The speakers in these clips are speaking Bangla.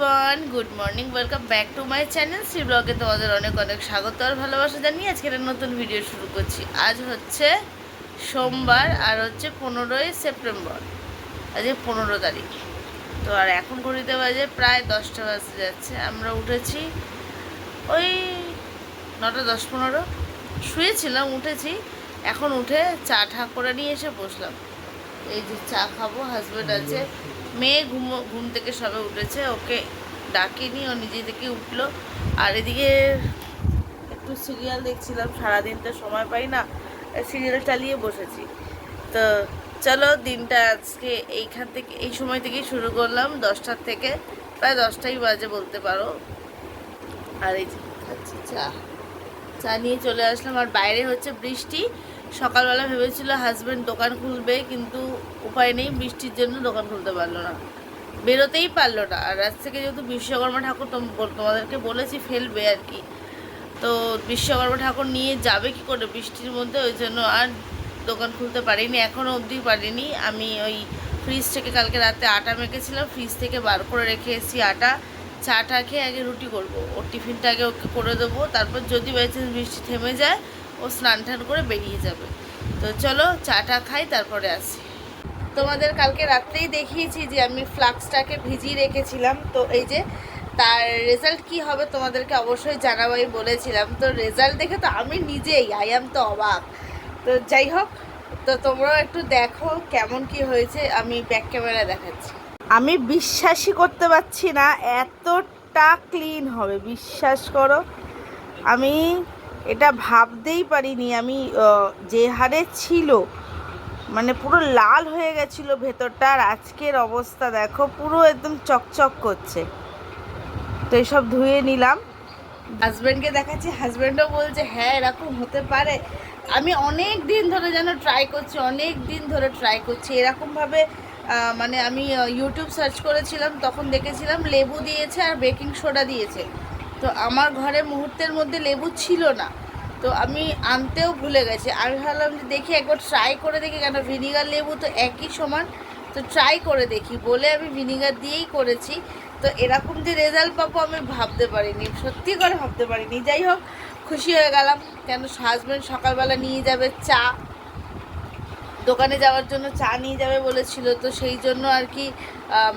Everyone good morning welcome back to my channel Shri ব্লগে তোমাদের অনেক অনেক স্বাগত আর ভালোবাসা জানিয়ে আজকে একটা নতুন ভিডিও শুরু করছি। আজ হচ্ছে সোমবার আর হচ্ছে পনেরোই সেপ্টেম্বর। আজকে পনেরো তারিখ। তো আর এখন ঘড়িতে বাজে প্রায় দশটা বাজে যাচ্ছে। আমরা উঠেছি ওই নটা দশ পনেরো। শুয়েছিলাম, উঠেছি। এখন উঠে চা ঠা করে নিয়ে এসে বসলাম। এই যে চা খাব হাজব্যান্ড আছে। মেয়ে ঘুম ঘুম থেকে সবে উঠেছে, ওকে ডাকিনি, ও নিজে থেকে উঠল। আর এদিকে একটু সিরিয়াল দেখছিলাম, সারাদিন তো সময় পাই না সিরিয়াল চালিয়ে বসেছি। তো চলো, দিনটা আজকে এইখান থেকে, এই সময় থেকেই শুরু করলাম, দশটার থেকে, প্রায় দশটাই বাজে বলতে পারো। আর এই চা। চা নিয়ে চলে আসলাম, আর বাইরে হচ্ছে বৃষ্টি। সকালবেলা ভেবেছিল হাজব্যান্ড দোকান খুলবে, কিন্তু উপায় নেই, বৃষ্টির জন্য দোকান খুলতে পারল না। বেরোতেই পারল না। আর আজ থেকে যেহেতু বিশ্বকর্মা ঠাকুর তোম- তোমাদেরকে বলেছি ফেলবে আর কি। তো বিশ্বকর্মা ঠাকুর নিয়ে যাবে কি করে বৃষ্টির মধ্যে? ওই জন্য আর দোকান খুলতে পারিনি এখনও অবধি পারিনি। আমি ওই ফ্রিজ থেকে কালকে রাতে আটা মেখেছিলাম ফ্রিজ থেকে বার করে রেখে এসেছি আটা। চাটা খেয়ে আগে রুটি করব। ওর টিফিনটা আগে ওকে করে দেবো। তারপর যদি বাই চান্স বৃষ্টি থেমে যায় ও স্নান টান করে বেরিয়ে যাবে। তো চলো চাটা খাই, তারপরে আসি। তোমাদের কালকে রাত্রেই দেখিয়েছি যে আমি ফ্লাক্সটাকে ভিজিয়ে রেখেছিলাম। তো এই যে তার রেজাল্ট কি হবে তোমাদেরকে অবশ্যই জানাবাই বলেছিলাম। তো রেজাল্ট দেখে তো আমি নিজেই আই এম তো অবাক। তো যাই হোক, তো তোমরাও একটু দেখো কেমন কি হয়েছে, আমি ব্যাক ক্যামেরা দেখাচ্ছি। আমি বিশ্বাসই করতে পারছি না, এতটা ক্লিন হবে, বিশ্বাস করো। আমি এটা ভাবতেই পারিনি আমি যে হারে ছিল। মানে পুরো লাল হয়ে গেছিল ভেতরটা আর আজকের অবস্থা দেখো, পুরো একদম চকচক করছে। তো এইসব ধুয়ে নিলাম। হাজব্যান্ডকে দেখাচ্ছি হাজব্যান্ডও বলছে হ্যাঁ এরকম হতে পারে। আমি অনেক দিন ধরে যেন ট্রাই করছি, অনেক দিন ধরে ট্রাই করছি। এরকমভাবে মানে আমি ইউটিউব সার্চ করেছিলাম, তখন দেখেছিলাম লেবু দিয়েছে আর বেকিং সোডা দিয়েছে। তো আমার ঘরে মুহূর্তের মধ্যে লেবু ছিল না। তো আমি আনতেও ভুলে গেছি। আমি ভাবলাম যে দেখি একবার ট্রাই করে দেখি কেন ভিনিগার লেবু তো একই সমান। তো ট্রাই করে দেখি। বলে আমি ভিনিগার দিয়েই করেছি। তো এরকম যে রেজাল্ট পাবো আমি ভাবতে পারিনি। সত্যি করে ভাবতে পারিনি। যাই হোক, খুশি হয়ে গেলাম। কেন হাজব্যান্ড সকালবেলা নিয়ে যাবে চা। দোকানে যাওয়ার জন্য চা নিয়ে যাবে বলেছিল। তো সেই জন্য আর কি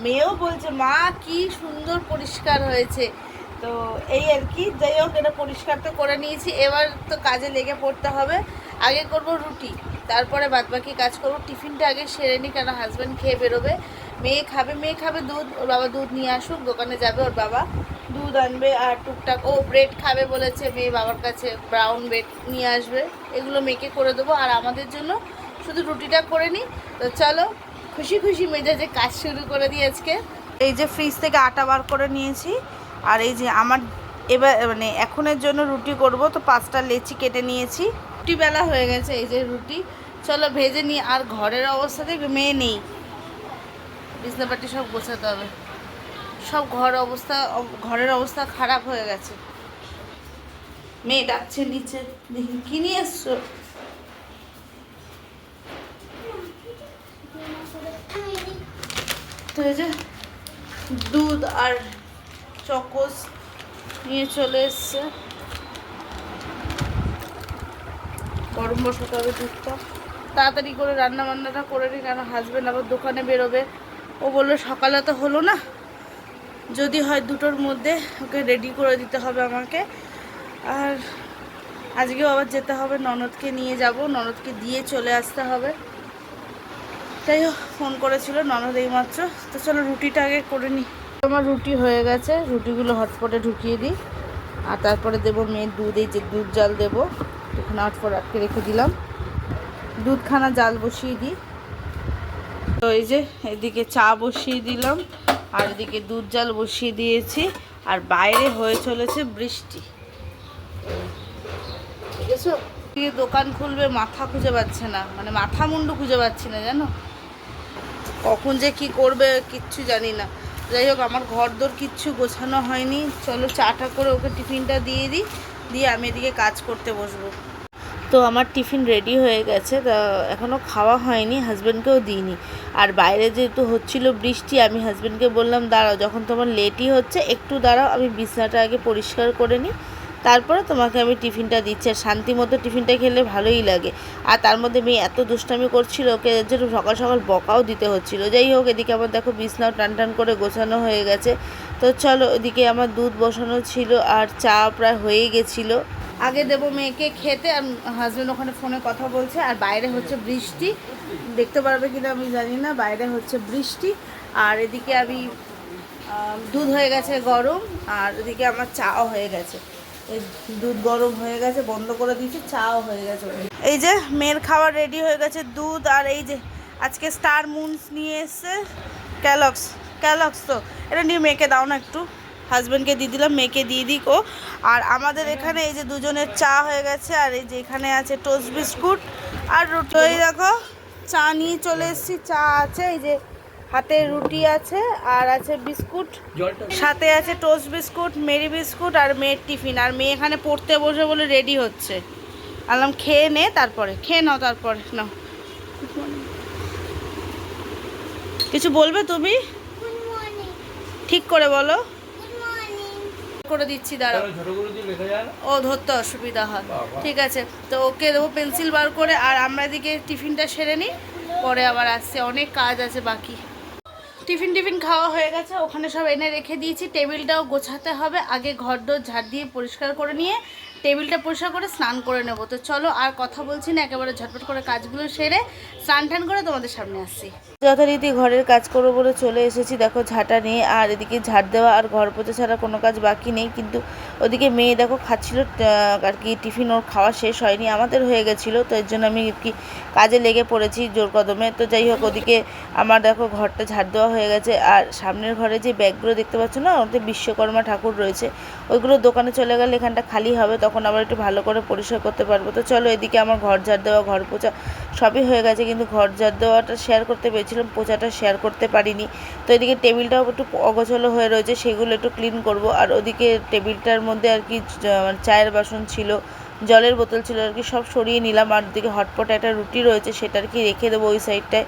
মেয়েও বলছে, মা, কি সুন্দর পরিষ্কার হয়েছে। তো এই আর কি, যাই হোক, এটা পরিষ্কার তো করে নিয়েছি। এবার তো কাজে লেগে পড়তে হবে। আগে করব রুটি, তারপরে বাদবাকি কাজ করব। টিফিনটা আগে সেরে নিই কেন হাজব্যান্ড খেয়ে বেরোবে। মেয়ে খাবে মেয়ে খাবে দুধ, ওর বাবা দুধ নিয়ে আসুক, দোকানে যাবে ওর বাবা। দুধ আনবে আর টুকটাক, ও ব্রেড খাবে বলেছে, মেয়ে বাবার কাছে ব্রাউন ব্রেড নিয়ে আসবে। এগুলো মেয়েকে করে দেবো, আর আমাদের জন্য শুধু রুটিটা করে নিই তো চলো, খুশি খুশি মেজাজে কাজ শুরু করে দিই আজকে। এই যে ফ্রিজ থেকে আটা বার করে নিয়েছি। আর এই যে আমার এবার মানে এখনের জন্য রুটি করব, তো পাঁচটা লেচি কেটে নিয়েছি। রুটি বেলা হয়ে গেছে, এই যে রুটি। চলো ভেজে নিই, আর ঘরের অবস্থা থেকে মেয়ে নেই। বিছনাপাটি সব গোছাতে হবে। সব ঘর অবস্থা, ঘরের অবস্থা খারাপ হয়ে গেছে। মেয়ে ডাকছে নিচে, দেখি কি নিয়ে এসছো? তো এই যে দুধ আর চকোস নিয়ে চলে এসছে। গরম বসাতে হবে দুধটা। তাড়াতাড়ি করে রান্না বান্নাটা করে নিই কেন হাজবেন্ড আবার দোকানে বেরোবে। ও বলল, সকালে তো হলো না। যদি হয় দুটোর মধ্যে ওকে রেডি করে দিতে হবে আমাকে। আর আজকেও আবার যেতে হবে, ননদকে নিয়ে যাব। ননদকে দিয়ে চলে আসতে হবে। তাই ফোন করেছিল ননদ এইমাত্র। তো চলো রুটিটা আগে করে নিই আমার রুটি হয়ে গেছে। রুটিগুলো হটপটে ঢুকিয়ে দিই। আর তারপরে দেবো মেয়ের দুধ, এই যে দুধ জাল দেবো। এখানে হটপট আটকে রেখে দিলাম। দুধখানা জাল বসিয়ে দিই। তো এই যে এদিকে চা বসিয়ে দিলাম। আর এদিকে দুধ জাল বসিয়ে দিয়েছি। আর বাইরে হয়ে চলেছে বৃষ্টি। এদিকে দোকান খুলবে, মাথা খুঁজে পাচ্ছে না। মানে মাথা মুন্ডু খুঁজে পাচ্ছি না, জানো? কখন যে কি করবে, কিচ্ছু জানি না। যাই হোক, আমার ঘর দোর কিচ্ছু গোছানো হয়নি। চলো চাটা করে ওকে টিফিনটা দিয়ে দিই, দিয়ে আমি এদিকে কাজ করতে বসবো। তো আমার টিফিন রেডি হয়ে গেছে, তা এখনও খাওয়া হয়নি হাজব্যান্ডকেও দিইনি। আর বাইরে যেহেতু হচ্ছিল বৃষ্টি, আমি হাজব্যান্ডকে বললাম, দাঁড়াও, যখন তোমার লেটই হচ্ছে, একটু দাঁড়াও, আমি বিছনাটা আগে পরিষ্কার করে নিই। তারপরে তোমাকে আমি টিফিনটা দিচ্ছি। আর শান্তি মতো টিফিনটা খেলে ভালোই লাগে। আর তার মধ্যে মেয়ে এত দুষ্টামি করছিল, ওকে যে সকাল সকাল বকাও দিতে হচ্ছিল। যাই হোক, এদিকে আমার দেখো বিছনাও টান টান করে গোছানো হয়ে গেছে। তো চলো ওদিকে আমার দুধ বসানো ছিল আর চা প্রায় হয়েই গেছিল। আগে দেবো মেয়েকে খেতে, আর হাজব্যান্ড ওখানে ফোনে কথা বলছে। আর বাইরে হচ্ছে বৃষ্টি। দেখতে পারবে কিনা আমি জানি না, বাইরে হচ্ছে বৃষ্টি। আর এদিকে আমি দুধ হয়ে গেছে গরম, আর এদিকে আমার চাও হয়ে গেছে। দুধ গরম হয়ে গেছে, বন্ধ করে দিয়েছি, চাও হয়ে গেছে এই যে মেয়ের খাবার রেডি হয়ে গেছে দুধ, আর এই যে আজকে স্টার মুনস নিয়ে এসছে ক্যালক্স ক্যালক্স তো। এটা নিয়ে মেয়েকে দাও না একটু। হাজব্যান্ডকে দিয়ে দিলাম, মেয়েকে দিয়ে দিক ও। আর আমাদের এখানে এই যে দুজনের চা হয়ে গেছে, আর এই যে এখানে আছে টোস্ট বিস্কুট আর রুটি। দেখো, চা নিয়ে চলে এসেছি, চা আছে, এই যে হাতে রুটি আছে আর আছে বিস্কুট সাথে আছে টোস্ট বিস্কুট মেরি বিস্কুট আর মেয়ের টিফিন। আর মেয়ে এখানে পড়তে বসে বলে রেডি হচ্ছে। আলাম খেয়ে নে তারপরে। খেয়ে নাও তারপরে নাও। কিছু বলবে তুমি? ঠিক করে বলো। করে দিচ্ছি দাঁড়াও। ও ধরতে অসুবিধা হয়। ঠিক আছে তো ওকে দেবো পেন্সিল বার করে। আর আমরা এদিকে টিফিনটা সেরে নিই। পরে আবার আসছে অনেক কাজ আছে বাকি। টিফিন টিফিন খাওয়া হয়ে গেছে, ওখানে সব এনে রেখে দিয়েছি। টেবিলটাও গোছাতে হবে, আগে ঘর দোর ঝাড় দিয়ে পরিষ্কার করে নিয়ে টেবিলটা পরিষ্কার করে স্নান করে নেব। তো চলো আর কথা বলছি না, একেবারে ঝটপট করে কাজগুলো সেরে স্নান টান করে তোমাদের সামনে আসছি। যথারীতি ঘরের কাজ করব বলে চলে এসেছি। দেখো ঝাঁটা নিয়ে আর এদিকে ঝাড় দেওয়া আর ঘর পোছা ছাড়া কোনো কাজ বাকি নেই। কিন্তু ওদিকে মেয়ে দেখো খাচ্ছিল আর কি টিফিন, ওর খাওয়া শেষ হয়নি, আমাদের হয়ে গেছিল। তো এর জন্য আমি কি কাজে লেগে পড়েছি জোর কদমে। তো যাই হোক, ওদিকে আমার দেখো ঘরটা ঝাড় দেওয়া হয়ে গেছে। আর সামনের ঘরে যে ব্যাগগুলো দেখতে পাচ্ছ না, ওতে বিশ্বকর্মা ঠাকুর রয়েছে। ওইগুলো দোকানে চলে গেলে এখানটা খালি হবে, তখন আবার একটু ভালো করে পরিষ্কার করতে পারব। তো চলো এদিকে আমার ঘর ঝাড় দেওয়া, ঘর পোছা সবই হয়ে গেছে, কিন্তু ঘর ঝাড় দেওয়াটা শেয়ার করতে পেরেছিলাম, পোছাটা শেয়ার করতে পারিনি। তো এদিকে টেবিলটাও একটু অগোছলো হয়ে রয়েছে, সেগুলো একটু ক্লিন করব। আর ওদিকে টেবিলটার মধ্যে আর কি মানে চায়ের বাসন ছিল। জলের বোতল ছিল আর কি, সব সরিয়ে নিলাম। আর ওদিকে হটপটে একটা রুটি রয়েছে, সেটা আর কি রেখে দেবো ওই সাইডটায়।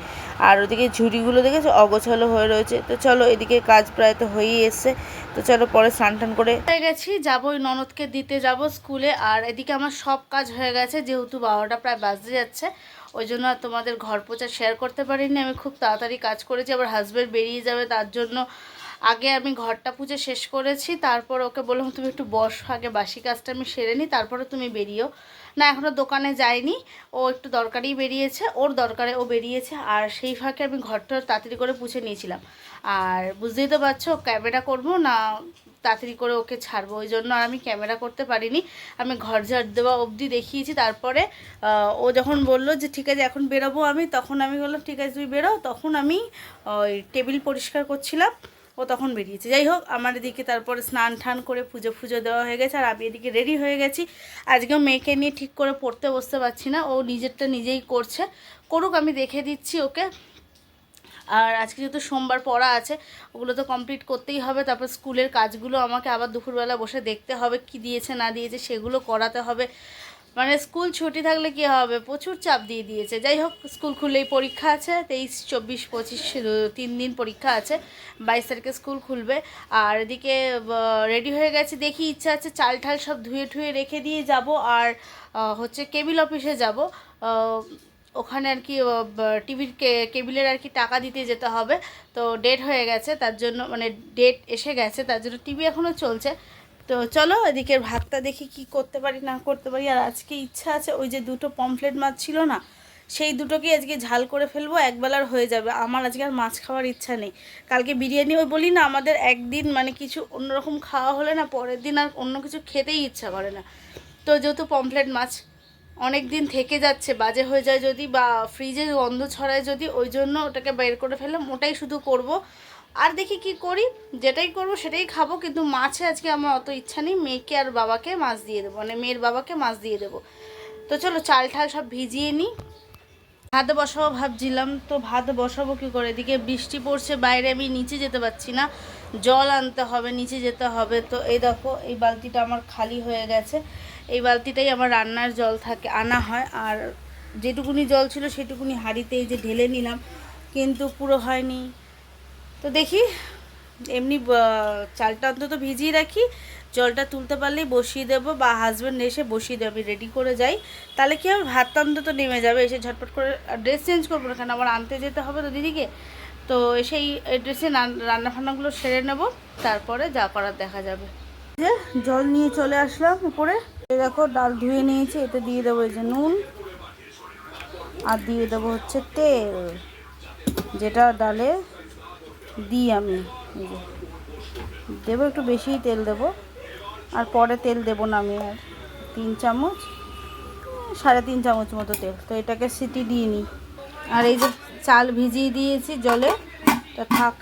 আর ওদিকে ঝুড়িগুলো দেখেছ? অগোছালো হয়ে রয়েছে। তো চলো, এদিকে কাজ প্রায় তো হয়েই এসছে। তো চলো, পরে স্নান টান করে গেছি, যাব ওই ননদকে দিতে যাব স্কুলে। আর এদিকে আমার সব কাজ হয়ে গেছে, যেহেতু বারোটা প্রায় বাজতে যাচ্ছে। ওই জন্য আর তোমাদের ঘর পোছা শেয়ার করতে পারিনি। আমি খুব তাড়াতাড়ি কাজ করেছি, আবার হাজব্যান্ড বেরিয়ে যাবে, তার জন্য আগে আমি ঘরটা পুজো শেষ করেছি, তারপর ওকে বললাম, তুমি একটু বস, আগে বাসি কাজটা আমি সেরে নিই, তারপরে তুমি বেরিয়েও। না এখনও দোকানে যায়নি, ও একটু দরকারেই বেরিয়েছে, ওর দরকারে ও বেরিয়েছে, আর সেই ফাঁকে আমি ঘরটা তাড়াতাড়ি করে পুছে নিয়েছিলাম। আর বুঝতেই তো পারছ, ক্যামেরা করব না তাড়াতাড়ি করে ওকে ছাড়বো, ওই জন্য আর আমি ক্যামেরা করতে পারিনি। আমি ঘর ঝাড় দেওয়া অবধি দেখিয়েছি, তারপরে ও যখন বলল যে, ঠিক আছে, এখন বেরোবো আমি, তখন আমি বললাম, ঠিক আছে তুই বেরো। তখন আমি, ওই টেবিল পরিষ্কার করছিলাম ও তখন বেরিয়েছে। যাই হোক, আমার এদিকে তারপরে স্নান টান করে পুজো ফুজো দেওয়া হয়ে গেছে, আর আমি এদিকে রেডি হয়ে গেছি। আজকেও মেয়েকে নিয়ে ঠিক করে পড়তে বসতে পারছি না, ও নিজেরটা নিজেই করছে। করুক, আমি দেখে দিচ্ছি ওকে। আর আজকে যেহেতু সোমবার পড়া আছে, ওগুলো তো কমপ্লিট করতেই হবে। তারপর স্কুলের কাজগুলো আমাকে আবার দুপুরবেলা বসে দেখতে হবে, কি দিয়েছে, না দিয়েছে, সেগুলো করাতে হবে। মানে স্কুল ছুটি থাকলে কি হবে? প্রচুর চাপ দিয়ে দিয়েছে। যাই হোক, স্কুল খুললেই পরীক্ষা আছে, তেইশ, চব্বিশ, পঁচিশ তিন দিন পরীক্ষা আছে। বাইশ তারিখে স্কুল খুলবে। আর এদিকে রেডি হয়ে গেছে, দেখি ইচ্ছা আছে চাল ঠাল সব ধুয়ে ঠুয়ে রেখে দিয়ে যাব। আর হচ্ছে কেবিল অফিসে যাব। ওখানে আর কি টিভির কেবিলের আর কি টাকা দিতে যেতে হবে। তো ডেট হয়ে গেছে, তার জন্য মানে ডেট এসে গেছে, তার জন্য টিভি এখনও চলছে। তো চলো এদিকের ভাতটা দেখি কি করতে পারি, না করতে পারি। আর আজকে ইচ্ছা আছে, ওই যে দুটো পমফ্লেট মাছ ছিল না, সেই দুটোকে আজকে ঝাল করে ফেলব, একবেলার হয়ে যাবে। আমার আজকে আর মাছ খাওয়ার ইচ্ছা নেই। কালকে বিরিয়ানি ওই বলি না, আমাদের একদিন মানে কিছু অন্যরকম খাওয়া হলে না, পরের দিন আর অন্য কিছু খেতেই ইচ্ছা করে না। তো যেহেতু পমফ্লেট মাছ অনেক দিন থেকে যাচ্ছে, বাজে হয়ে যায় যদি বা ফ্রিজে গন্ধ ছড়ায় যদি, ওই জন্য ওটাকে বের করে ফেললাম। ওটাই শুধু করব। আর দেখি কি করি, যেটাই করব সেটাই খাব, কিন্তু মাছে আজকে আমার অত ইচ্ছা নেই, মেয়েকে আর বাবাকে মাছ দিয়ে দেবো মানে মেয়ের বাবাকে মাছ দিয়ে দেবো। তো চলো চাল ঠাল সব ভিজিয়ে নিই ভাত বসাবো ভাবছিলাম, তো ভাত বসাবো কি করে? এদিকে বৃষ্টি পড়ছে, বাইরে আমি নিচে যেতে পারছি না। জল আনতে হবে, নিচে যেতে হবে। তো এই দেখো, এই বালতিটা আমার খালি হয়ে গেছে। এই বালতিটাই আমার রান্নার জল থাকে, আনা হয়। আর যেটুকুনি জল ছিল সেটুকুনি হাঁড়িতে এই যে ঢেলে নিলাম, কিন্তু পুরো হয়নি। তো দেখি, এমনি চালটা অন্তত ভিজিয়ে রাখি। জলটা তুলতে পারলেই বসিয়ে দেবো বা হাজব্যান্ড এসে বসিয়ে দেবে, আমি রেডি করে যাই। তাহলে কি হবে? ভাতটা অন্তত নেমে যাবে। এসে ঝটপট করে ড্রেস চেঞ্জ করব না কেন আমার আনতে যেতে হবে তো দিদিকে। তো সেই ড্রেসে রান্না ফান্নাগুলো সেরে নেব, তারপরে যা করার দেখা যাবে। যে জল নিয়ে চলে আসলাম উপরে। দেখো, ডাল ধুয়ে নিয়েছি, এতে দিয়ে দেবো এই যে নুন। আর দিয়ে দেবো হচ্ছে তেল, যেটা ডালে দিই আমি দেবো একটু বেশিই তেল দেবো, আর পরে তেল দেবো না আমি আর। তিন চামচ, সাড়ে তিন চামচ মতো তেল, তো এটাকে সিটি দিয়ে নিই। আর এই যে চাল ভিজিয়ে দিয়েছি জলে, তা থাক।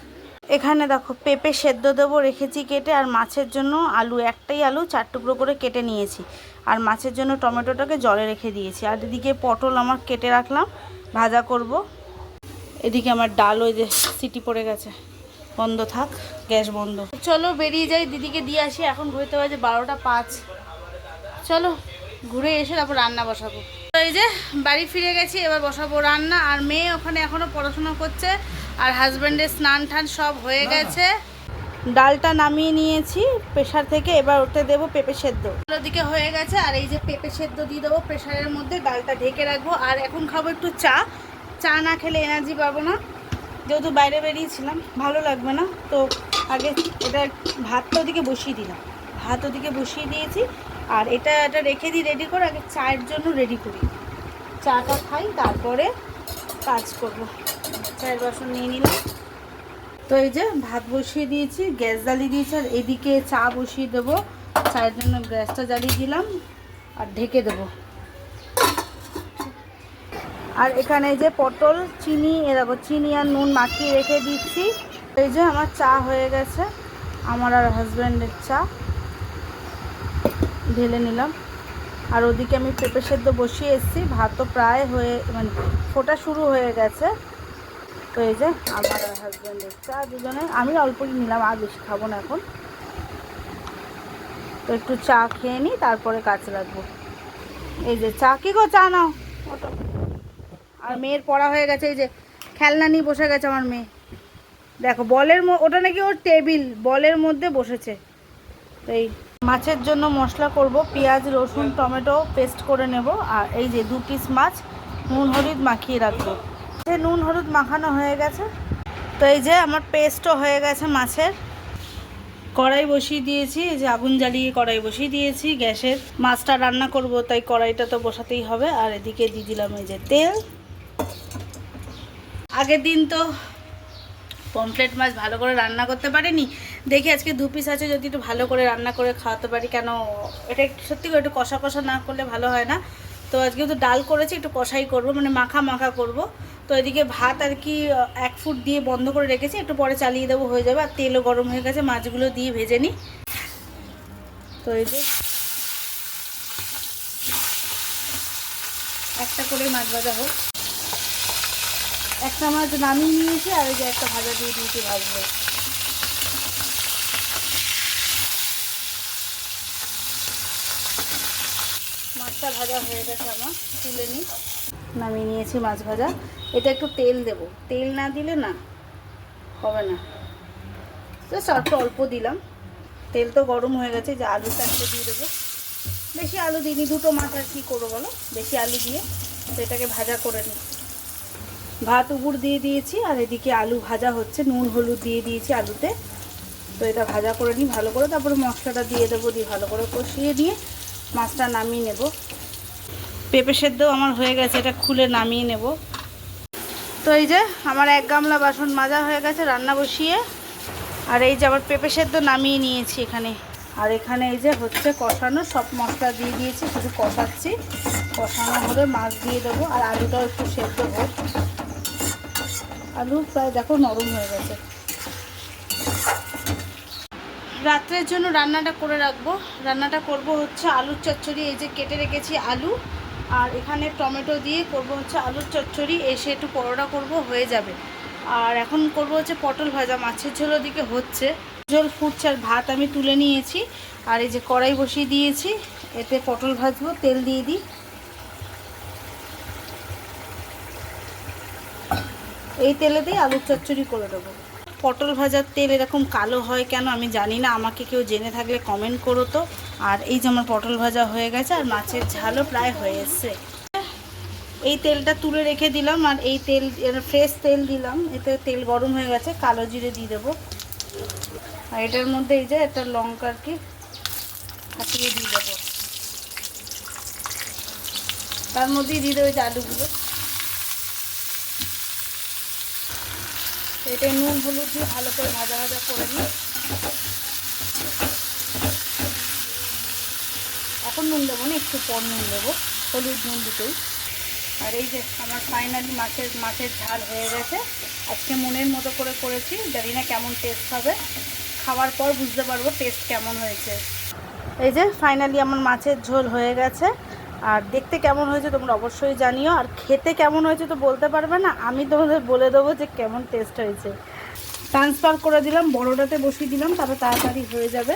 এখানে দেখো পেঁপে সেদ্ধ দেবো রেখেছি কেটে, আর মাছের জন্য আলু, একটাই আলু, চার টুকরো করে কেটে নিয়েছি। আর মাছের জন্য টমেটোটাকে জলে রেখে দিয়েছি। আর এদিকে পটল আমার কেটে রাখলাম, ভাজা করব। এদিকে আমার ডাল ওই যে সিটি পড়ে গেছে। বন্ধ থাক, গ্যাস বন্ধ। চলো বেরিয়ে যাই, দিদিকে দিয়ে আসি। এখন ঘুরতে বাজে বারোটা পাঁচ। চলো, ঘুরে এসে তারপর রান্না বসাবো। এই যে, বাড়ি ফিরে গেছি, এবার বসাবো রান্না। আর মেয়ে ওখানে এখনও পড়াশোনা করছে, আর হাজব্যান্ডের স্নান টান সব হয়ে গেছে। ডালটা নামিয়ে নিয়েছি প্রেশার থেকে এবার ওতে দেবো পেঁপে সেদ্ধ। ওদিকে হয়ে গেছে, আর এই যে পেঁপে সেদ্ধ দিয়ে দেবো প্রেশারের মধ্যে ডালটা ঢেকে রাখব। আর এখন খাব একটু চা। চা না খেলে এনার্জি পাবো না। যেহেতু বাইরে বেরিয়েছিলাম, ভালো লাগবে না। তো আগে এটা ভাতটা ওদিকে বসিয়ে দিলাম। ভাত ওদিকে বসিয়ে দিয়েছি। আর এটা এটা রেখে দিই রেডি করে আগে চায়ের জন্য রেডি করি। চাটা খাই, তারপরে কাজ করব। চায়ের বাসন নিয়ে নিলাম। তো এই যে ভাত বসিয়ে দিয়েছি, গ্যাস জ্বালিয়ে দিয়েছি, আর এদিকে চা বসিয়ে দেবো। চায়ের জন্য গ্যাসটা জ্বালিয়ে দিলাম, আর ঢেকে দেবো। আর এখানে যে পটল, চিনি, এ দেখো, চিনি আর নুন মাখিয়ে রেখে দিচ্ছি। এই যে আমার চা হয়ে গেছে, আমার আর হাজব্যান্ডের চা। ঢেলে নিলাম। আর ওদিকে আমি পেঁপে সেদ্ধ বসিয়ে এসেছি, ভাতও প্রায় হয়ে মানে ফোটা শুরু হয়ে গেছে। তো এই যে আমার আর হাজব্যান্ডের চা, দুজনে, আমি অল্পই নিলাম, আর বেশি খাব না এখন। তো একটু চা খেয়ে নিই তারপরে কাজ রাখব এই যে চা, কি গো চা নাও? আর মেয়ের পড়া হয়ে গেছে, এই যে খেলনা নিয়ে বসে গেছে আমার মেয়ে। দেখো, বলের ওটা নাকি ওর টেবিল, বলের মধ্যে বসেছে। এই মাছের জন্য মশলা করব, পেঁয়াজ, রসুন, টমেটো পেস্ট করে নেব, আর এই যে দু পিস মাছ, নুন, হলুদ মাখিয়ে রাখব। যে নুন, হলুদ মাখানো হয়ে গেছে। তো এই যে আমার পেস্টও হয়ে গেছে মাছের। কড়াই বসিয়ে দিয়েছি, এই যে আগুন জ্বালিয়ে কড়াই বসিয়ে দিয়েছি, গ্যাসের। মাছটা রান্না করব, তাই কড়াইটা তো বসাতেই হবে। আর এদিকে দিয়ে দিলাম এই যে তেল। আগের দিন তো পমফ্লেট মাছ ভালো করে রান্না করতে পারিনি। দেখি আজকে দু পিস আছে, যদি একটু ভালো করে রান্না করে খাওয়াতে পারি। কেন, এটা একটু সত্যি করে একটু কষা কষা না করলে ভালো হয় না। তো আজকে তো ডাল করেছি, একটু কষাই করব মানে মাখা মাখা করব। তো এদিকে ভাত আর কি এক ফুট দিয়ে বন্ধ করে রেখেছি, একটু পরে চালিয়ে দেবো, হয়ে যাবে। আর তেলও গরম হয়ে গেছে, মাছগুলো দিয়ে ভেজে নিই। তো এই যে একটা করে মাছ ভাজা হোক। একটা মাছ নামিয়ে নিয়েছি আর ওই যে একটা ভাজা দিয়ে দিয়েছি ভাজবো মাছটা ভাজা হয়ে গেছে আমার, তুলে নিই। নামিয়ে নিয়েছি মাছ ভাজা। এটা একটু তেল দেব। তেল না দিলে না হবে না। জাস্ট অল্প অল্প দিলাম। তেল তো গরম হয়ে গেছে যে আলু চারটে দিয়ে দেবো। বেশি আলু দিইনি, দুটো মাছ আর কী করব বলো? বেশি আলু দিয়ে তো এটাকে ভাজা করে নিই। ভাত উগুর দিয়ে দিয়েছি, আর এদিকে আলু ভাজা হচ্ছে, নুন, হলুদ দিয়ে দিয়েছি আলুতে। তো এটা ভাজা করে নিই, ভালো করে। তারপরে মশলাটা দিয়ে দেবো, দিয়ে ভালো করে কষিয়ে নিয়ে মাছটা নামিয়ে নেব। পেঁপে সেদ্ধ আমার হয়ে গেছে, এটা খুলে নামিয়ে নেব। তো এই যে আমার এক গামলা বাসন মাজা হয়ে গেছে, রান্না বসিয়ে। আর এই যে আবার পেঁপে সেদ্ধ নামিয়ে নিয়েছি এখানে। আর এখানে এই যে হচ্ছে কষানো, সব মশলা দিয়ে দিয়েছি, শুধু কষাচ্ছি। কষানো হলে মাছ দিয়ে দেবো, আর আলুটাও একটু সেদ্ধ হোক। আলু প্রায় দেখো নরম হয়ে গেছে। রাত্রের জন্য রান্নাটা করে রাখব। রান্নাটা করব হচ্ছে আলুর চচ্চড়ি, এই যে কেটে রেখেছি আলু। আর এখানে টমেটো দিয়ে করব হচ্ছে আলুর চচ্চড়ি, এসে একটু পরোটা করব, হয়ে যাবে। আর এখন করব হচ্ছে পটল ভাজা, মাছের ঝোল ওদিকে হচ্ছে। ঝোল ফুটছে আর ভাত আমি তুলে নিয়েছি। আর এই যে কড়াই বসিয়ে দিয়েছি, এতে পটল ভাজবো, তেল দিয়ে দিই। এই তেলেতেই আলুর চচ্চড়ি করে দেবো পটল ভাজার তেল এরকম কালো হয় কেন আমি জানি না, আমাকে কেউ জেনে থাকলে কমেন্ট করো তো। আর এই যে আমার পটল ভাজা হয়ে গেছে আর মাছের ঝালও প্রায় হয়ে এসছে। এই তেলটা তুলে রেখে দিলাম আর এই তেল ফ্রেশ তেল দিলাম। এতে তেল গরম হয়ে গেছে, কালো জিরে দিয়ে দেবো। আর এটার মধ্যে এই যে একটা লঙ্কা আর কি ফাটিয়ে দিয়ে দেবো। তার মধ্যেই দিয়ে দেবো যে আলুগুলো। এটা নুন, হলুদ দিয়ে ভালো করে ভাজা ভাজা করে নিই। এখন নুন দেবো না, একটু পর নুন দেবো, হলুদ নুন দুটোই আর এই যে আমার ফাইনালি মাছের মাছের ঝাল হয়ে গেছে। আজকে মনের মতো করে করেছি, জানি না কেমন টেস্ট হবে। খাওয়ার পর বুঝতে পারব টেস্ট কেমন হয়েছে। এই যে ফাইনালি আমার মাছের ঝোল হয়ে গেছে। আর দেখতে কেমন হয়েছে তোমরা অবশ্যই জানিও। আর খেতে কেমন হয়েছে তো বলতে পারবে না, আমি তোমাদের বলে দেবো যে কেমন টেস্ট হয়েছে। ট্রান্সফার করে দিলাম, বড়োটাতে বসিয়ে দিলাম, তারপর তাড়াতাড়ি হয়ে যাবে।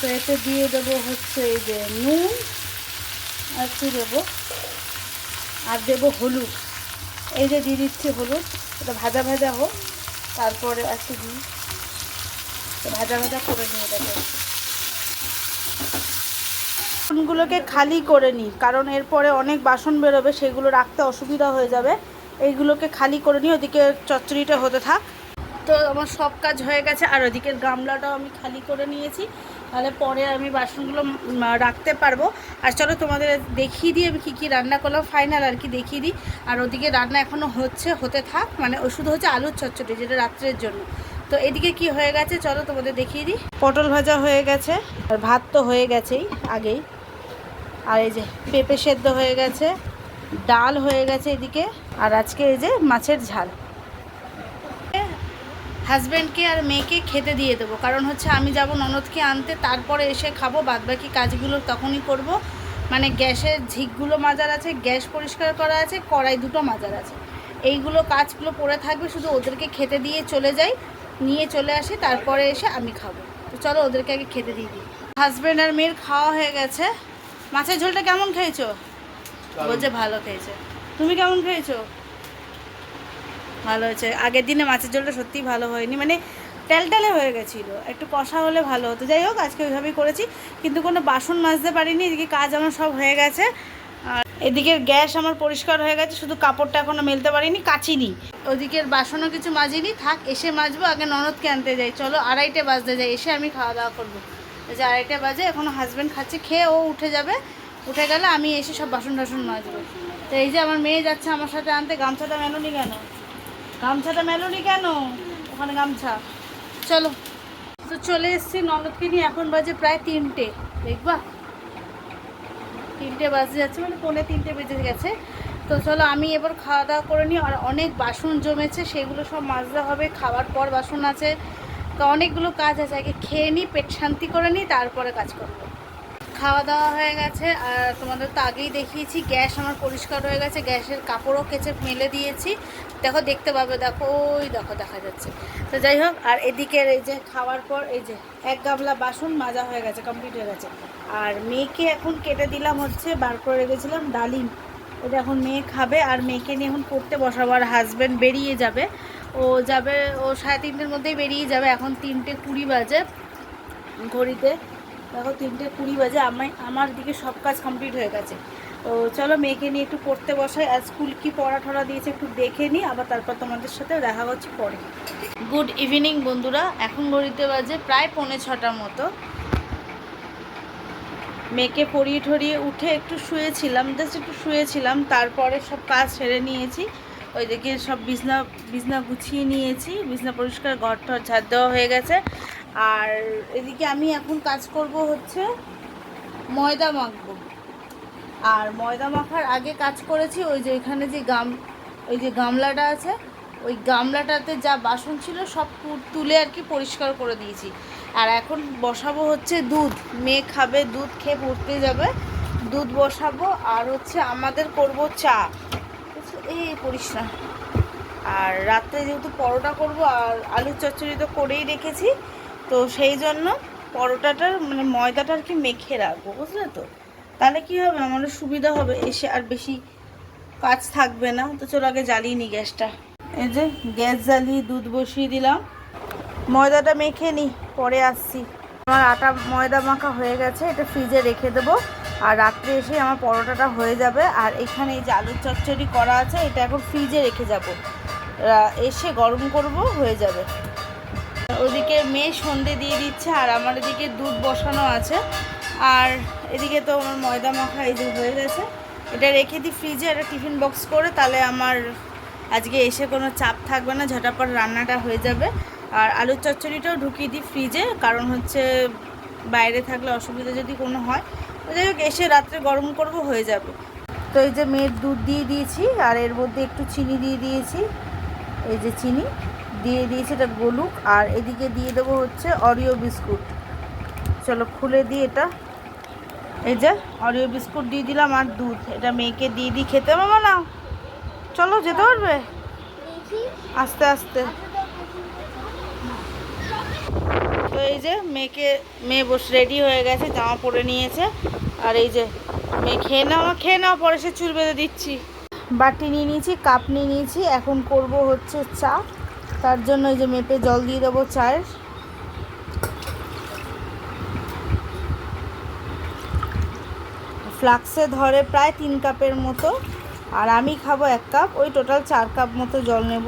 তো এতে দিয়ে দেবো হচ্ছে এই যে নুন, আর কি দেবো। আর দেবো হলুদ। এই যে দিয়ে দিচ্ছি হলুদ, এটা ভাজা ভাজা হোক, তারপরে একটু দিই ভাজা ভাজা করে নিয়ে দেবো বাসনগুলোকে খালি করে নিই, কারণ এরপরে অনেক বাসন বেরোবে, সেগুলো রাখতে অসুবিধা হয়ে যাবে। এইগুলোকে খালি করে নিই, ওদিকে চচ্চড়িটা হতে থাক। তো আমার সব কাজ হয়ে গেছে, আর ওদিকের গামলাটাও আমি খালি করে নিয়েছি। তাহলে পরে আমি বাসনগুলো রাখতে পারব। আর চলো তোমাদের দেখিয়ে দিই, আমি কী কী রান্না করলাম, ফাইনাল আর কি দেখিয়ে দিই। আর ওদিকে রান্না এখনও হচ্ছে, হতে থাক মানে ওষুধ হচ্ছে আলুর চচ্চড়ি, যেটা রাত্রের জন্য। তো এদিকে কি হয়ে গেছে? চলো তোমাদের দেখিয়ে দিই। পটল ভাজা হয়ে গেছে। আর ভাত তো হয়ে গেছেই আগেই। আর এই যে পেঁপে সেদ্ধ হয়ে গেছে ডাল হয়ে গেছে এদিকে আর আজকে এই যে মাছের ঝাল। হাজব্যান্ডকে আর মেয়েকে খেতে দিয়ে দেবো কারণ হচ্ছে আমি যাব ননদকে আনতে তারপরে এসে খাব বাদবাকি কাজগুলো তখনই করব। মানে গ্যাসের ঝিকগুলো মাজার আছে গ্যাস পরিষ্কার করা আছে কড়াই দুটো মাজার আছে। এইগুলো কাজগুলো পড়ে থাকবে শুধু ওদেরকে খেতে দিয়ে চলে যাই। নিয়ে চলে আসি তারপরে এসে আমি খাব। তো চলো ওদেরকে আগে খেতে দিয়ে দিই। হাজব্যান্ড আর মেয়ের খাওয়া হয়ে গেছে। মাছের ঝোলটা কেমন খেয়েছো? বলছে ভালো খেয়েছে। তুমি কেমন খেয়েছো? ভালো হয়েছে। আগের দিনে মাছের ঝোলটা সত্যিই ভালো হয়নি। মানে টেলটেলে হয়ে গেছিল। একটু কষা হলে ভালো হতো। যাই হোক আজকে ওইভাবেই করেছি। কিন্তু কোনো বাসন মাজতে পারিনি এদিকে কাজ আমার সব হয়ে গেছে। এদিকের গ্যাস আমার পরিষ্কার হয়ে গেছে, শুধু কাপড়টা এখনও মেলতে পারিনি, কাচিনি। ওদিকের বাসনও কিছু মাজিনি, থাক, এসে মাজবো, আগে ননদকে আনতে যাই। চলো, আড়াইটে বাজতে যাই এসে আমি খাওয়া দাওয়া করব যে আড়াইটে বাজে এখনও হাজব্যান্ড খাচ্ছে, খেয়ে ও উঠে যাবে। উঠে গেলে আমি এসে সব বাসন টাসন মাজবো। তো এই যে আমার মেয়ে যাচ্ছে আমার সাথে আনতে, গামছাটা মেলোনি কেন? গামছাটা মেলোনি কেন? ওখানে গামছা। চলো। তো চলে এসেছি ননদকে নিয়ে, এখন বাজে প্রায় তিনটে। দেখবা? তিনটে বাজে যাচ্ছে মানে পৌনে তিনটে বেজে গেছে। তো চলো, আমি এবার খাওয়া দাওয়া করে নিই, আর অনেক বাসন জমেছে, সেগুলো সব মাজতে হবে, খাওয়ার পর বাসন আছে। তো অনেকগুলো কাজ আছে, আগে খেয়ে নিই, পেট শান্তি করে নিই, তারপরে কাজ করব। খাওয়া দাওয়া হয়ে গেছে। আর তোমাদের তো আগেই দেখিয়েছি, গ্যাস আমার পরিষ্কার হয়ে গেছে, গ্যাসের কাপড়ও কেচে মেলে দিয়েছি। দেখো, দেখতে পাবে, দেখো, ওই দেখো, দেখা যাচ্ছে। তো যাই হোক, আর এদিকের এই যে খাওয়ার পর, এই যে এক গামলা বাসন মাজা হয়ে গেছে কমপ্লিট হয়ে গেছে। আর মেয়েকে এখন কেটে দিলাম হচ্ছে, বার করে রেখেছিলাম ডালিম। এটা এখন মেয়ে খাবে, আর মেয়েকে নিয়ে এখন পড়তে বসাবো, আর হাজব্যান্ড বেরিয়ে যাবে। ও যাবে, ও সাড়ে তিনটের মধ্যেই বেরিয়ে যাবে, এখন তিনটে কুড়ি বাজে ঘড়িতে। দেখো তিনটে কুড়ি বাজে আমি আমার দিকে সব কাজ কমপ্লিট হয়ে গেছে। তো চলো মেয়েকে নিয়ে একটু পড়তে বসাই, আর স্কুল কি পড়া ঠড়া দিয়েছে একটু দেখে নিই, আবার তারপর তোমাদের সাথে দেখা হচ্ছে পরে। গুড ইভিনিং বন্ধুরা, এখন ঘড়িতে বাজে প্রায় পৌনে ছটার মতো। মেয়েকে পরিয়ে ঠরিয়ে উঠে একটু শুয়েছিলাম জাস্ট একটু শুয়েছিলাম, তারপরে সব কাজ সেরে নিয়েছি। ওই দিকে সব বিছনা বিছনা গুছিয়ে নিয়েছি, বিছনা পরিষ্কার ঘর টর ঝাড় দেওয়া হয়ে গেছে। আর এদিকে আমি এখন কাজ করব হচ্ছে ময়দা মাখবো। আর ময়দা মাখার আগে কাজ করেছি ওই যে এখানে যে গাম, ওই যে গামলাটা আছে, ওই গামলাটাতে যা বাসন ছিল সব তুলে আর কি পরিষ্কার করে দিয়েছি। আর এখন বসাবো হচ্ছে দুধ, মেয়ে খাবে দুধ, খেয়ে পড়তে যাবে। দুধ বসাবো আর হচ্ছে আমাদের করব চা। এই না আর রাত্রে যেহেতু পরোটা করব আর আলুর চচ্চড়ি তো করেই রেখেছি তো সেই জন্য পরোটাটার মানে ময়দাটা আর কি মেখে রাখব, বুঝলে তো? তাহলে কি হবে? আমারও সুবিধা হবে এসে আর বেশি কাজ থাকবে না। তো চলো আগে জ্বালিয়ে নি গ্যাসটা। এই যে গ্যাস জ্বালিয়ে দুধ বসিয়ে দিলাম। ময়দাটা মেখে নিই পরে আসছি। আমার আটা ময়দা মাখা হয়ে গেছে, এটা ফ্রিজে রেখে দেবো। আর রাত্রে এসে আমার পরোটাটা হয়ে যাবে। আর এখানে এই যে আলুর চচ্চড়ি করা আছে, এটা এখন ফ্রিজে রেখে যাব। এসে গরম করব, হয়ে যাবে। ওদিকে মেয়ে সন্ধে দিয়ে দিচ্ছে, আর আমার এদিকে দুধ বসানো আছে। আর এদিকে তো আমার ময়দা মাখা এই যে হয়ে গেছে। এটা রেখে দিই ফ্রিজে একটা টিফিন বক্স করে, তাহলে আমার আজকে এসে কোনো চাপ থাকবে না, ঝটাপট রান্নাটা হয়ে যাবে। আর আলুর চচ্চড়িটাও ঢুকিয়ে দিই ফ্রিজে, কারণ হচ্ছে বাইরে থাকলে অসুবিধা যদি কোনো হয়। যাই হোক, এসে রাত্রে গরম করব, হয়ে যাবে। তো এই যে মেয়ের দুধ দিয়ে দিয়েছি, আর এর মধ্যে একটু চিনি দিয়ে দিয়েছি। এই যে চিনি। দিয়ে দিয়েছি, এটা গলুক। আর এদিকে দিয়ে দেবো হচ্ছে অরিও বিস্কুট চলো খুলে দিই এটা। এই যে অরিও বিস্কুট দিয়ে দিলাম আর দুধ। এটা মেয়েকে দিয়ে দিই খেতে পাবো না? চলো যেতে পারবে? আস্তে আস্তে। তো এই যে মেয়েকে, মেয়ে বসে রেডি হয়ে গেছে, জামা পরে নিয়েছে। আর এই যে মেয়ে খেয়ে নাও খেয়ে নাও, পরে সে চুল বেঁধে দিচ্ছি। বাটি নিয়ে নিয়েছি, কাপ নিয়ে নিয়েছি। এখন করব হচ্ছে চা। তার জন্য এই যে মেপে জল দিয়ে দেবো চায়ের। ফ্লাক্সে ধরে প্রায় তিন কাপের মতো, আর আমি খাব এক কাপ, ওই টোটাল চার কাপ মতো জল নেব।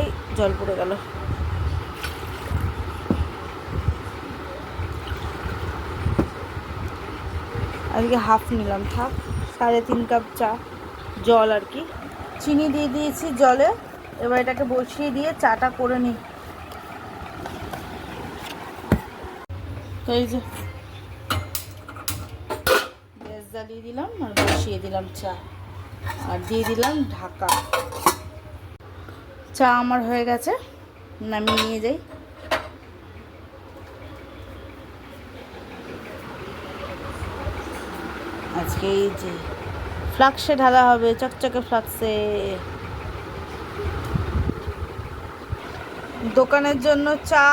এই জল পড়ে গেল। আজকে হাফ নিলাম, থাক, সাড়ে তিন কাপ চা, জল আর কি। চিনি দিয়ে দিয়েছি জলে। এবার এটাকে বসিয়ে দিয়ে চাটা করে নিই। তো এই যে গ্যাস জ্বালিয়ে দিলাম আর বসিয়ে দিলাম চা। আর দিয়ে দিলাম ঢাকা। চা আমার হয়ে গেছে, নামিয়ে নিয়ে যাই। আজকে এই যে ফ্লাক্সে ঢালা হবে, চকচকে ফ্লাক্সে। দোকানের জন্য চা,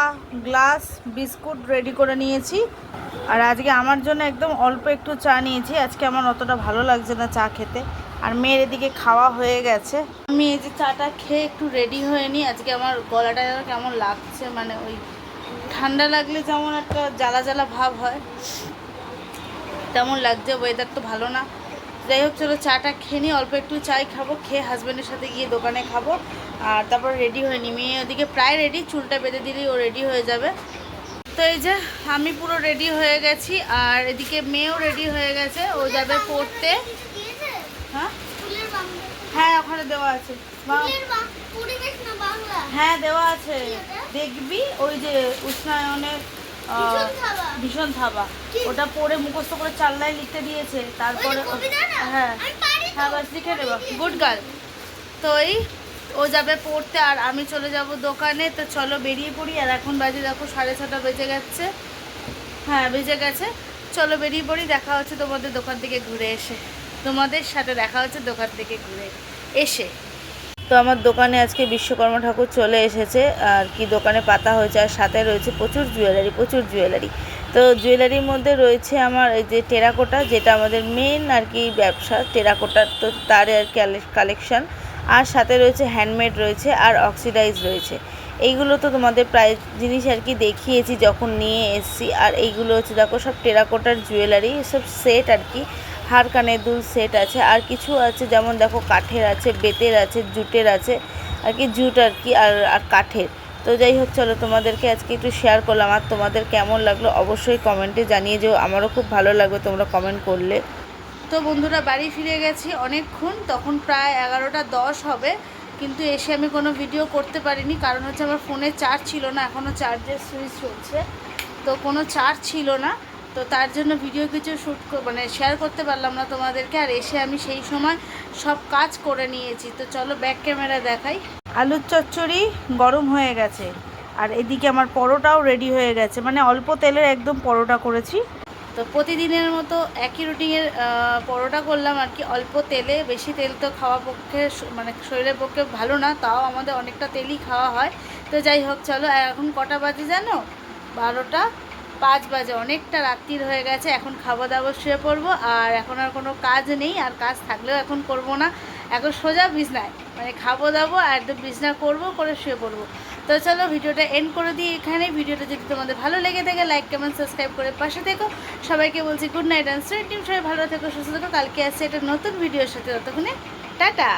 গ্লাস, বিস্কুট রেডি করে নিয়েছি। আর আজকে আমার জন্য একদম অল্প একটু চা নিয়েছি। আজকে আমার অতটা ভালো লাগছে না চা খেতে। আর মেয়ের এদিকে খাওয়া হয়ে গেছে। আমি এই যে চাটা খেয়ে একটু রেডি হয়ে নিই। আজকে আমার গলাটা কেমন লাগছে মানে ওই ঠান্ডা লাগলে যেমন একটা জ্বালা জ্বালা ভাব হয়, তেমন লাগছে। ওয়েদার তো ভালো না। যাই হোক, চলো চাটা খেয়ে নিই। অল্প একটু চাই খাব, খেয়ে হাজব্যান্ডের সাথে গিয়ে দোকানে খাব। আর তারপর রেডি হয়নি। মেয়ে ওদিকে প্রায় রেডি চুলটা বেঁধে দিলেই ও রেডি হয়ে যাবে। তো এই যে আমি পুরো রেডি হয়ে গেছি আর এদিকে মেয়েও রেডি হয়ে গেছে ও যাবে পড়তে। হ্যাঁ? হ্যাঁ ওখানে দেওয়া আছে। হ্যাঁ দেওয়া আছে। দেখবি ওই যে উষ্ণায়নের ভীষণ থাবা। ওটা পরে মুখস্থ করে চাল্লায় লিখতে দিয়েছে। তারপরে হ্যাঁ। হ্যাঁ বাস লিখে নেব গুড গার্ল তো এই ও যাবে পড়তে আর আমি চলে যাব দোকানে। তো চলো বেরিয়ে পড়ি আর এখন বাজে দেখো সাড়ে ছটা বেজে গেছে। হ্যাঁ বেজে গেছে। চলো বেরিয়ে পড়ি, দেখা হচ্ছে তোমাদের দোকান থেকে ঘুরে এসে। তোমাদের সাথে দেখা হচ্ছে দোকান থেকে ঘুরে এসে। তো আমার দোকানে আজকে বিশ্বকর্মা ঠাকুর চলে এসেছে আর কি দোকানে পাতা হয়েছে আর সাথে রয়েছে প্রচুর জুয়েলারি প্রচুর জুয়েলারি। তো জুয়েলারির মধ্যে রয়েছে আমার এই যে টেরাকোটা, যেটা আমাদের মেন আর কি ব্যবসা। টেরাকোটার তো তার আর কি কালেকশন। আর সাথে রয়েছে হ্যান্ডমেড রয়েছে আর অক্সিডাইজ রয়েছে। এইগুলো তো তোমাদের প্রায় জিনিস আর কি দেখিয়েছি যখন নিয়ে এসেছি। আর এইগুলো হচ্ছে দেখো সব টেরাকোটার জুয়েলারি সব সেট আর কি। হার কানের দুল সেট আছে। আর কিছু আছে যেমন দেখো কাঠের আছে, বেতের আছে, জুটের আছে। আর কি জুট আর কি আর আর কাঠের। তো যাই হোক, চলো তোমাদেরকে আজকে একটু শেয়ার করলাম। আর তোমাদের কেমন লাগল অবশ্যই কমেন্টে জানিয়ে যেও। আমারও খুব ভালো লাগবে তোমরা কমেন্ট করলে। তো বন্ধুরা, বাড়ি ফিরে গেছি অনেকক্ষণ, তখন প্রায় এগারোটা দশ হবে, কিন্তু এসে আমি কোনো ভিডিও করতে পারিনি, কারণ হচ্ছে আমার ফোনে চার্জ ছিল না এখনও চার্জের সুইচ চলছে। তো কোনো চার্জ ছিল না, তো তার জন্য ভিডিও কিছু শ্যুট মানে শেয়ার করতে পারলাম না তোমাদেরকে, আর এসে আমি সেই সময় সব কাজ করে নিয়েছি। তো চলো ব্যাক ক্যামেরা দেখাই। আলুর চচ্চড়ি গরম হয়ে গেছে, আর এদিকে আমার পরোটাও রেডি হয়ে গেছে মানে অল্প তেলের একদম পরোটা করেছি। তো প্রতিদিনের মতো একই রুটিনের পরোটা করলাম আর কি। অল্প তেলে, বেশি তেল তো খাওয়া পক্ষে মানে শরীরের পক্ষে ভালো না, তাও আমাদের অনেকটা তেলই খাওয়া হয়। তো যাই হোক, চলো এখন কটা বাজে জানো? বারোটা পাঁচ বাজে, অনেকটা রাত্রির হয়ে গেছে, এখন খাওয়া দাওয়া শুয়ে পড়ব, আর এখন আর কোনো কাজ নেই, আর কাজ থাকলেও এখন করব না। এখন সোজা বিছনায় মানে খাব দাবো আর একদম বিছনা করব, করে শুয়ে পড়ব। তো চলো ভিডিওটা এন্ড করে দিই এখানে ভিডিওটা যদি তোমাদের ভালো লেগে থাকে লাইক কমেন্ট সাবস্ক্রাইব করে পাশে থেকো। সবাইকে বলছি good night and sweet team সবাই ভালো থেকো, সুস্থ থেকো। কালকে আসছে একটা নতুন ভিডিওর সাথে। ততক্ষণে, টাটা!